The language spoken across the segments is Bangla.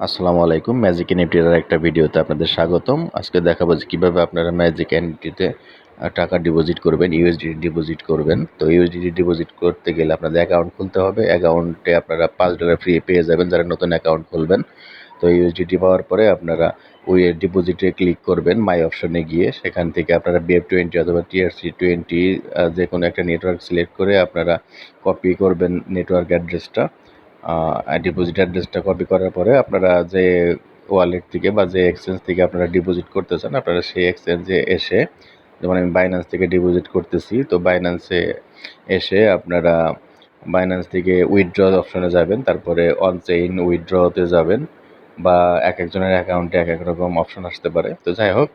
আসসালামু আলাইকুম। ম্যাজিক এনএফটির একটা ভিডিওতে আপনাদের স্বাগতম। আজকে দেখাবো যে কীভাবে আপনারা ম্যাজিক এনএফটিতে টাকা ডিপোজিট করবেন ইউএসডিটি ডিপোজিট করবেন। তো ইউএসডিটি ডিপোজিট করতে গেলে আপনাদের অ্যাকাউন্ট খুলতে হবে। অ্যাকাউন্টে আপনারা পাঁচ ডলার ফ্রি পেয়ে যাবেন যারা নতুন অ্যাকাউন্ট খুলবেন। তো ইউএসডিটি পাওয়ার পরে আপনারা ওই ডিপোজিটে ক্লিক করবেন মাই অপশনে গিয়ে। সেখান থেকে আপনারা বিএফ টোয়েন্টি অথবা টিআরসি টোয়েন্টি যে কোনো একটা নেটওয়ার্ক সিলেক্ট করে আপনারা কপি করবেন নেটওয়ার্ক অ্যাড্রেসটা ডিপোজিট অ্যাড্রেসটা কপি করার পরে আপনারা যে ওয়ালেট থেকে বা যে এক্সচেঞ্জ থেকে আপনারা ডিপোজিট করতে চান আপনারা সেই এক্সচেঞ্জে এসে, যেমন আমি বাইন্যান্স থেকে ডিপোজিট করতেছি, তো বাইন্যান্সে এসে আপনারা বাইন্যান্স থেকে উইথড্র অপশনে যাবেন, তারপরে অন চেইন উইথড্রতে যাবেন বা এক একজনের অ্যাকাউন্টে এক এক রকম অপশন আসতে পারে। তো যাই হোক,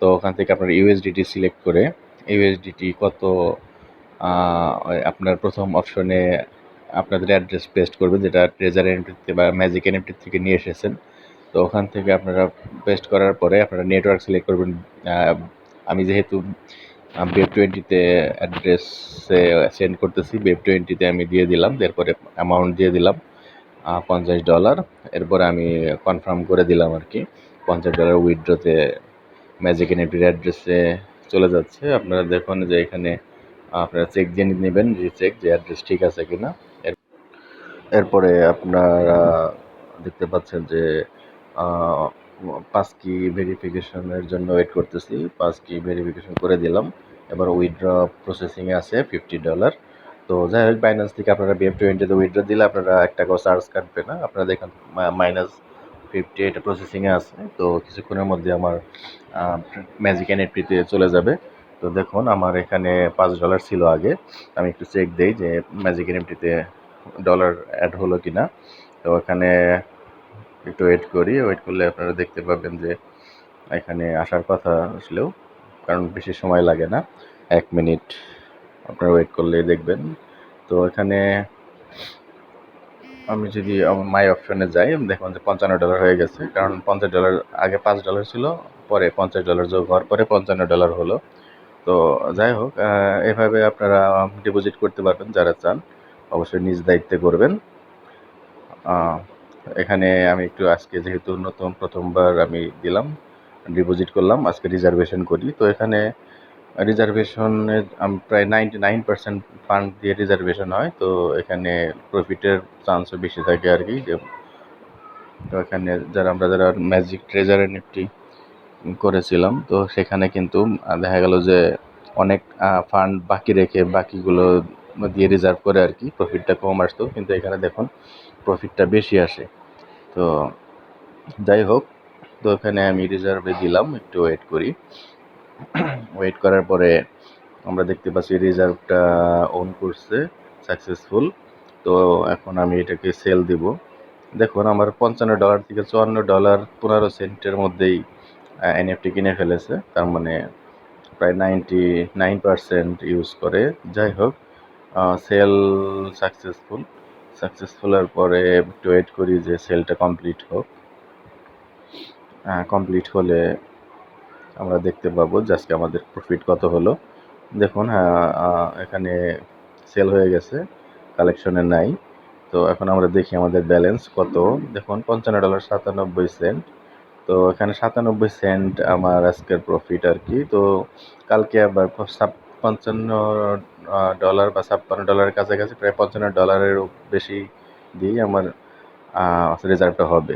তো ওখান থেকে আপনার ইউএসডিটি সিলেক্ট করে ইউএসডিটি কত আপনার প্রথম অপশনে আপনাদের অ্যাড্রেস পেস্ট করবেন, যেটা ট্রেজার এনএফটি বা ম্যাজিক এনএফটি থেকে নিয়ে এসেছেন। তো ওখান থেকে আপনারা পেস্ট করার পরে আপনারা নেটওয়ার্ক সিলেক্ট করবেন। আমি যেহেতু বেব টোয়েন্টিতে অ্যাড্রেসে সেন্ড করতেছি বেব টোয়েন্টিতে আমি দিয়ে দিলাম, এরপরে অ্যামাউন্ট দিয়ে দিলাম পঞ্চাশ ডলার এরপরে আমি কনফার্ম করে দিলাম আর কি, পঞ্চাশ ডলার উইথড্রোতে ম্যাজিক এনএফটির অ্যাড্রেসে চলে যাচ্ছে। আপনারা দেখুন যে এখানে, আপনারা চেক দিয়ে নেবেন যে চেক যে অ্যাড্রেস ঠিক আছে কিনা। এরপরে আপনারা দেখতে পাচ্ছেন যে পাঁচ কি ভেরিফিকেশনের জন্য ওয়েট করতেছি। পাঁচ কি ভেরিফিকেশন করে দিলাম। এবার উইথড্র প্রসেসিংয়ে আছে ফিফটি ডলার তো যাই হোক বাইন্যান্স থেকে আপনারা বিএফ টোয়েন্টিতে উইথড্র দিলে আপনারা এক টাকাও চার্জ কাটবে না। আপনারা দেখেন মাইনাস ফিফটি এটা প্রসেসিংয়ে আছে। তো কিছুক্ষণের মধ্যে আমার ম্যাজিক এনএফটিতে চলে যাবে। তো দেখুন, আমার এখানে পাঁচ ডলার ছিল আগে। আমি একটু চেক দিই যে ম্যাজিক এনএফটিতে ডলার অ্যাড হলো কি না তো এখানে একটু ওয়েট করি। ওয়েট করলে আপনারা দেখতে পাবেন যে এখানে আসার কথা আসলেও, কারণ বেশি সময় লাগে না। এক মিনিট আপনারা ওয়েট করলে দেখবেন। তো এখানে আমি যদি মাই অপশনে যাই দেখুন যে পঞ্চান্ন ডলার হয়ে গেছে। কারণ পঞ্চাশ ডলার আগে পাঁচ ডলার ছিল, পরে পঞ্চাশ ডলার যোগ হওয়ার পরে পঞ্চান্ন ডলার হলো। তো যাই হোক এভাবে আপনারা ডিপোজিট করতে পারবেন যারা চান। অবশ্যই নিজ দায়িত্বে করবেন। এখানে আমি একটু আজকে যেহেতু নতুন প্রথমবার আমি দিলাম ডিপোজিট করলাম, আজকে রিজার্ভেশন করি। তো এখানে রিজার্ভেশনে প্রায় নাইনটি নাইন পার্সেন্ট ফান্ড দিয়ে রিজার্ভেশন হয়। তো এখানে প্রফিটের চান্সও বেশি থাকে আর কি তো এখানে যারা, আমরা যারা ম্যাজিক ট্রেজার নিফটি করেছিলাম, তো সেখানে কিন্তু দেখা গেল যে অনেক ফান্ড বাকি রেখে বাকিগুলো দিয়ে রিজার্ভ করে আর কি প্রফিটটা কম আসতো, কিন্তু এখানে দেখুন প্রফিটটা বেশি আসে। তো যাই হোক, তো এখানে আমি রিজার্ভে দিলাম, একটু ওয়েট করি। ওয়েট করার পরে আমরা দেখতে পাচ্ছি রিজার্ভটা অন করছে সাকসেসফুল তো এখন আমি এটাকে সেল দিব। দেখুন, আমার পঞ্চান্ন ডলার থেকে চুয়ান্ন ডলার পনেরো সেন্টের মধ্যেই এনএফটি কিনে ফেলেছে। তার মানে প্রায় নাইনটি নাইন পারসেন্ট ইউজ করে। যাই হোক সেল সাকসেসফুল সাকসেসফুলের পরে একটু ওয়েট করি যে সেলটা কমপ্লিট হোক। কমপ্লিট হলে আমরা দেখতে পাবো যে আজকে আমাদের প্রফিট কত হলো। দেখুন এখানে সেল হয়ে গেছে কালেকশনে নাই। তো এখন আমরা দেখি আমাদের ব্যালেন্স কত। দেখুন, পঞ্চান্ন ডলার সাতানব্বই সেন্ট তো এখানে সাতানব্বই সেন্ট আমার আজকের প্রফিট আর কি। তো কালকে আবার পঞ্চান্ন ডলার বা ছাপ্পান্ন ডলারের কাছাকাছি প্রায় পঞ্চান্ন ডলারেরও বেশি দিয়েই আমার রিজার্ভটা হবে।